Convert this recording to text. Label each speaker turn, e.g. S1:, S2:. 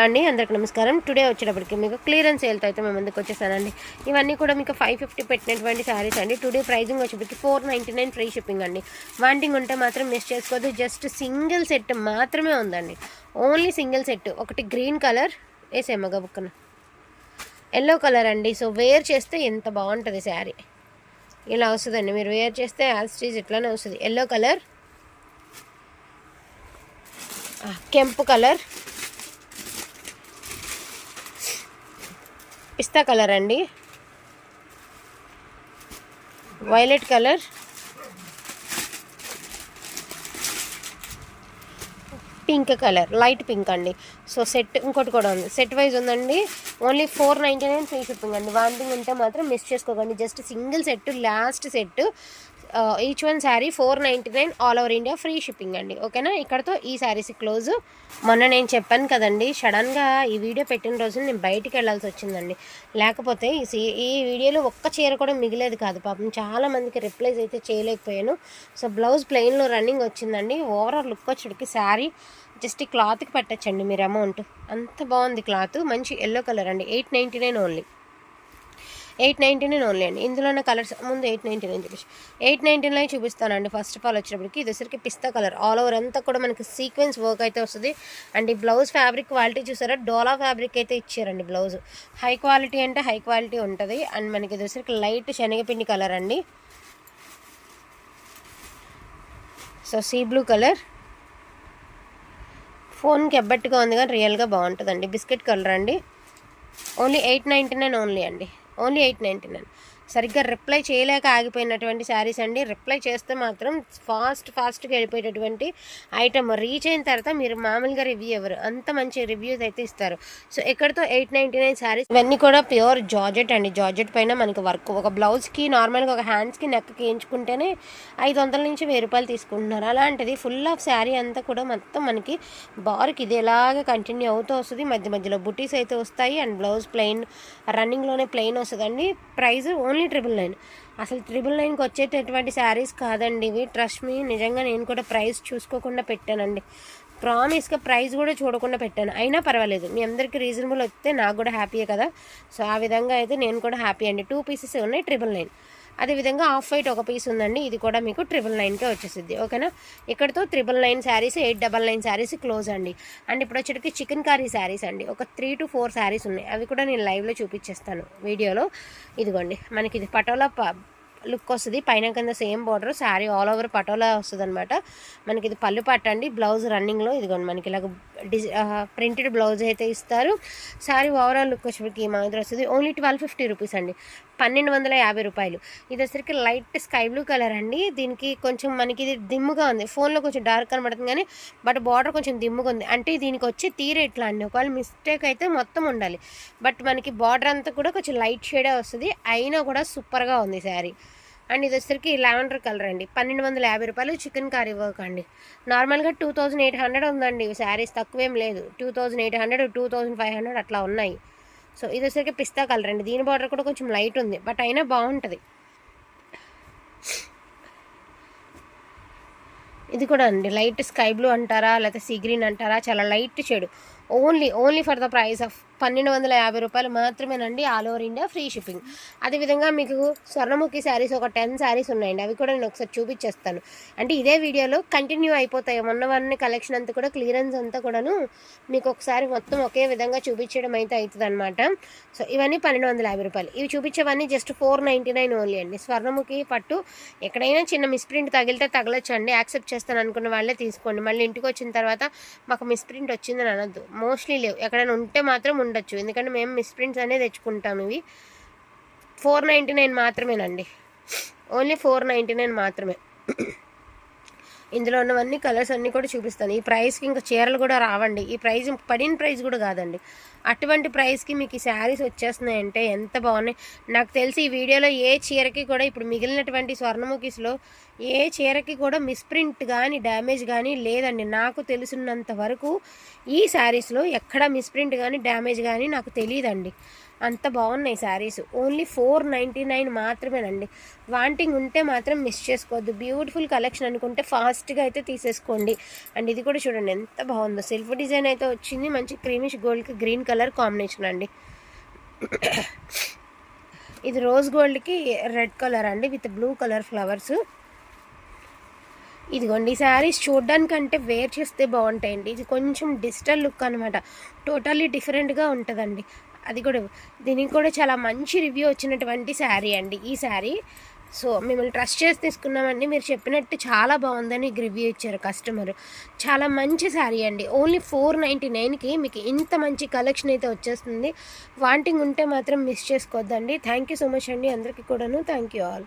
S1: అండి అందరికి నమస్కారం. టుడే వచ్చేటప్పటికి మీకు క్లియరెన్స్ సేల్తో అయితే మేము ముందుకు వచ్చేసానండి. ఇవన్నీ కూడా మీకు ఫైవ్ ఫిఫ్టీ పెట్టినటువంటి శారీస్ అండి. టుడే ప్రైజింగ్ వచ్చేటప్పటికి four ninety nine free shipping అండి. వాంటింగ్ ఉంటే మాత్రం మిస్ చేసుకోవద్దు. జస్ట్ సింగిల్ సెట్ మాత్రమే ఉందండి. ఓన్లీ సింగిల్ సెట్ ఒకటి గ్రీన్ కలర్ వేసేమగ బుక్కన ఎల్లో కలర్ అండి. సో వేర్ చేస్తే ఎంత బాగుంటుంది శారీ ఇలా వస్తుందండి. మీరు వేర్ చేస్తే యాస్టీజ్ ఇట్లానే వస్తుంది. ఎల్లో కలర్ కెంపు కలర్ పిస్తా కలర్ అండి. Violet colour. Pink colour. Light pink అండి. సో సెట్ ఇంకోటి కూడా ఉంది. సెట్ వైజ్ ఉందండి. Only four ninety nine free shipping అండి వాంటింగ్ ఉంటే మాత్రం మిస్ చేసుకోకండి. Just single set last set each one sari four ninety nine all over India free shipping అండి. ఓకేనా? ఇక్కడతో ఈ శారీస్ క్లోజ్ మొన్న నేను చెప్పాను కదండి సడన్గా ఈ వీడియో పెట్టిన రోజు నేను బయటికి వెళ్ళాల్సి వచ్చిందండి. లేకపోతే ఈ సీ ఈ వీడియోలో ఒక్క చీర కూడా మిగిలేదు కాదు పాపం. చాలా మందికి రిప్లైస్ అయితే చేయలేకపోయాను. సో బ్లౌజ్ ప్లెయిన్లో రన్నింగ్ వచ్చిందండి. ఓవరాల్ లుక్ వచ్చేటికి శారీ జస్ట్ క్లాత్కి పెట్టచ్చండి మీరు అమౌంట్ అంత బాగుంది క్లాత్ మంచి ఎల్లో కలర్ అండి. Eight ninety nine only eight ninety nine only అండి. ఇందులోనే కలర్స్ ముందు ఎయిట్ నైంటీ నైన్ చూపించి. ఎయిట్ నైంటీ నైన్ చూపిస్తానండి. ఫస్ట్ ఆఫ్ ఆల్ వచ్చినప్పటికి ఇది వచ్చరికి పిస్తా కలర్. ఆల్ ఓవర్ అంతా కూడా మనకి సీక్వెన్స్ వర్క్ అయితే వస్తుంది. అండ్ ఈ బ్లౌజ్ ఫ్యాబ్రిక్ క్వాలిటీ చూసారా? డోలా ఫ్యాబ్రిక్ అయితే ఇచ్చారండి బ్లౌజ్ హై క్వాలిటీ అంటే హై క్వాలిటీ ఉంటుంది. అండ్ మనకి ఇది వచ్చరికి లైట్ శనగపిండి కలర్ అండి. సో సీ బ్లూ కలర్ ఫోన్కి ఎబ్బట్టుగా ఉంది కానీ రియల్గా బాగుంటుందండి. బిస్కెట్ కలర్ అండి. Only eight ninety nine only అండి. ఓన్లీ ఎయిట్ నైంటీ నైన్ సరిగ్గా రిప్లై చేయలేక ఆగిపోయినటువంటి శారీస్ అండి. రిప్లై చేస్తే మాత్రం ఫాస్ట్ ఫాస్ట్గా వెళ్ళిపోయేటటువంటి ఐటమ్ రీచ్ అయిన తర్వాత మీరు మామూలుగా రివ్యూ ఇవ్వరు. అంత మంచి రివ్యూస్ అయితే ఇస్తారు. సో ఎక్కడితో ఎయిట్ నైంటీ నైన్ శారీస్ ఇవన్నీ కూడా ప్యూర్ జార్జెట్ అండి. జార్జెట్ పైన మనకి వర్క్ ఒక బ్లౌజ్కి నార్మల్గా ఒక హ్యాండ్స్కి నెక్కి వేయించుకుంటేనే ఐదు వందల నుంచి వెయ్యి రూపాయలు తీసుకుంటున్నారు. అలాంటిది ఫుల్ ఆఫ్ శారీ అంతా కూడా మొత్తం మనకి బార్కి ఇది ఎలాగ కంటిన్యూ అవుతూ వస్తుంది. మధ్య మధ్యలో బుటీస్ అయితే వస్తాయి. అండ్ బ్లౌజ్ ప్లెయిన్ రన్నింగ్లోనే ప్లెయిన్ వస్తుందండి. Price only triple nine. అసలు ట్రిపుల్ నైన్కి వచ్చేటటువంటి శారీస్ కాదండి ఇవి. ట్రస్ట్ మీ నిజంగా నేను కూడా ప్రైస్ చూసుకోకుండా పెట్టానండి. ప్రామిస్గా ప్రైస్ కూడా చూడకుండా పెట్టాను. అయినా పర్వాలేదు. మీ అందరికీ రీజనబుల్ వస్తే నాకు కూడా హ్యాపీయే కదా. సో ఆ విధంగా అయితే నేను కూడా హ్యాపీ అండి. టూ పీసెస్ ఉన్నాయి ట్రిపుల్ నైన్ అదేవిధంగా ఆఫ్ వైట్ ఒక పీస్ ఉందండి. ఇది కూడా మీకు ట్రిపుల్ నైన్కే వచ్చేసింది ఓకేనా? ఇక్కడతో triple nine saris eight double nine saris close అండి. అండ్ ఇప్పుడు వచ్చేటికి చికెన్ కర్రీ శారీస్ అండి. ఒక త్రీ టు ఫోర్ శారీస్ ఉన్నాయి. అవి కూడా నేను లైవ్లో చూపించేస్తాను వీడియోలో. ఇదిగోండి. మనకి ఇది పటోలా లుక్ వస్తుంది. పైన కింద same border sari all over Patola వస్తుంది అనమాట మనకి ఇది పళ్ళు పట్ట అండి. బ్లౌజ్ రన్నింగ్లో ఇదిగోండి. మనకి ఇలాగ డిజి ప్రింటెడ్ బ్లౌజ్ అయితే ఇస్తారు. శారీ ఓవరాల్ లుక్ వచ్చేప్పటికి ఈ మాదిరి వస్తుంది. ఓన్లీ ట్వెల్వ్ ఫిఫ్టీ రూపీస్ అండి. పన్నెండు వందల యాభై రూపాయలు. ఇది వచ్చరికి లైట్ స్కై బ్లూ కలర్ అండి. దీనికి కొంచెం మనకి ఇది దిమ్ముగా ఉంది. ఫోన్లో కొంచెం డార్క్ కనబడుతుంది కానీ బట్ బార్డర్ కొంచెం దిమ్ముగా ఉంది. అంటే దీనికి వచ్చే తీరే ఎట్లా అండి. ఒకవేళ మిస్టేక్ అయితే మొత్తం ఉండాలి. బట్ మనకి బార్డర్ అంతా కూడా కొంచెం లైట్ షేడే వస్తుంది. అయినా కూడా సూపర్గా ఉంది శారీ. అండ్ ఇది వచ్చరికి లావెండర్ కలర్ అండి. పన్నెండు వందల యాభై రూపాయలు చికెన్ కర్రీ వర్క్ అండి. నార్మల్గా టూ థౌజండ్ ఎయిట్ హండ్రెడ్ ఉందండి. శారీస్ తక్కువేం లేదు. Two thousand eight hundred two thousand five hundred అట్లా ఉన్నాయి. సో ఇది వచ్చేసరికి పిస్తా కలర్ అండి. దీని బార్డర్ కూడా కొంచెం లైట్ ఉంది బట్ అయినా బాగుంటుంది. ఇది కూడా అండి. లైట్ స్కై బ్లూ అంటారా లేకపోతే సీ గ్రీన్ అంటారా చాలా light shade only only for the price of పన్నెండు వందల యాభై రూపాయలు మాత్రమేనండి all over India free shipping. అదేవిధంగా మీకు స్వర్ణముఖి శారీస్ ఒక టెన్ శారీస్ ఉన్నాయండి. అవి కూడా నేను ఒకసారి చూపించేస్తాను. అంటే ఇదే వీడియోలో కంటిన్యూ అయిపోతాయి. మొన్నవన్నీ కలెక్షన్ అంతా కూడా క్లియరెన్స్ అంతా కూడాను మీకు ఒకసారి మొత్తం ఒకే విధంగా చూపించడం అయితే అవుతుంది అనమాట సో ఇవన్నీ పన్నెండు వందల యాభై రూపాయలు. ఇవి చూపించేవన్నీ just four ninety nine only అండి. స్వర్ణముఖి పట్టు ఎక్కడైనా చిన్న మిస్ప్రింట్ తగిలితే తగలొచ్చు అండి యాక్సెప్ట్ చేస్తాను అనుకున్న వాళ్ళే తీసుకోండి. మళ్ళీ ఇంటికి వచ్చిన తర్వాత మాకు మిస్ప్రింట్ వచ్చిందని అనొద్దు. మోస్ట్లీ లేవు. ఎక్కడైనా ఉంటే మాత్రం ఉండొచ్చు. ఎందుకంటే మేము మిస్ప్రింట్స్ అనేది తెచ్చుకుంటాం ఇవి. ఫోర్ నైంటీ నైన్ మాత్రమేనండి. ఓన్లీ ఫోర్ నైంటీ నైన్ మాత్రమే. ఇందులో ఉన్నవన్నీ కలర్స్ అన్నీ కూడా చూపిస్తాను. ఈ ప్రైస్కి ఇంకా చీరలు కూడా రావండి. ఈ ప్రైస్ పడిన ప్రైస్ కూడా కాదండి. అటువంటి ప్రైస్కి మీకు ఈ శారీస్ వచ్చేస్తున్నాయంటే ఎంత బాగున్నాయి. నాకు తెలిసి ఈ వీడియోలో ఏ చీరకి కూడా ఇప్పుడు మిగిలినటువంటి స్వర్ణముఖిస్లో ఏ చీరకి కూడా మిస్ప్రింట్ కానీ డ్యామేజ్ కానీ లేదండి. నాకు తెలిసినంత వరకు ఈ శారీస్లో ఎక్కడ మిస్ప్రింట్ కానీ డ్యామేజ్ కానీ నాకు తెలియదండి. అంత బాగున్నాయి saris. Only four ninety nine మాత్రమేనండి. వాంటింగ్ ఉంటే మాత్రం మిస్ చేసుకోవద్దు. బ్యూటిఫుల్ కలెక్షన్ అనుకుంటే ఫాస్ట్గా అయితే తీసేసుకోండి. అండ్ ఇది కూడా చూడండి ఎంత బాగుందో. సెల్ఫ్ డిజైన్ అయితే వచ్చింది. మంచి క్రీమిష్ గోల్డ్కి గ్రీన్ కలర్ కాంబినేషన్ అండి. ఇది రోజ్ గోల్డ్కి రెడ్ కలర్ అండి విత్ బ్లూ కలర్ ఫ్లవర్స్. ఇదిగోండి ఈ శారీస్ చూడడానికంటే వేర్ చేస్తే బాగుంటాయండి. ఇది కొంచెం డిజిటల్ లుక్ అనమాట టోటల్లీ డిఫరెంట్గా ఉంటుందండి. అది కూడా దీనికి కూడా చాలా మంచి రివ్యూ వచ్చినటువంటి శారీ అండి ఈ శారీ. సో మిమ్మల్ని ట్రస్ట్ చేసి తీసుకున్నామండి. మీరు చెప్పినట్టు చాలా బాగుందని రివ్యూ ఇచ్చారు కస్టమర్. చాలా మంచి శారీ అండి. ఓన్లీ ఫోర్ నైంటీ నైన్కి మీకు ఇంత మంచి కలెక్షన్ అయితే వచ్చేస్తుంది. వాంటింగ్ ఉంటే మాత్రం మిస్ చేసుకోవద్దండి థ్యాంక్ యూ సో మచ్ అండి అందరికీ కూడాను. Thank you all.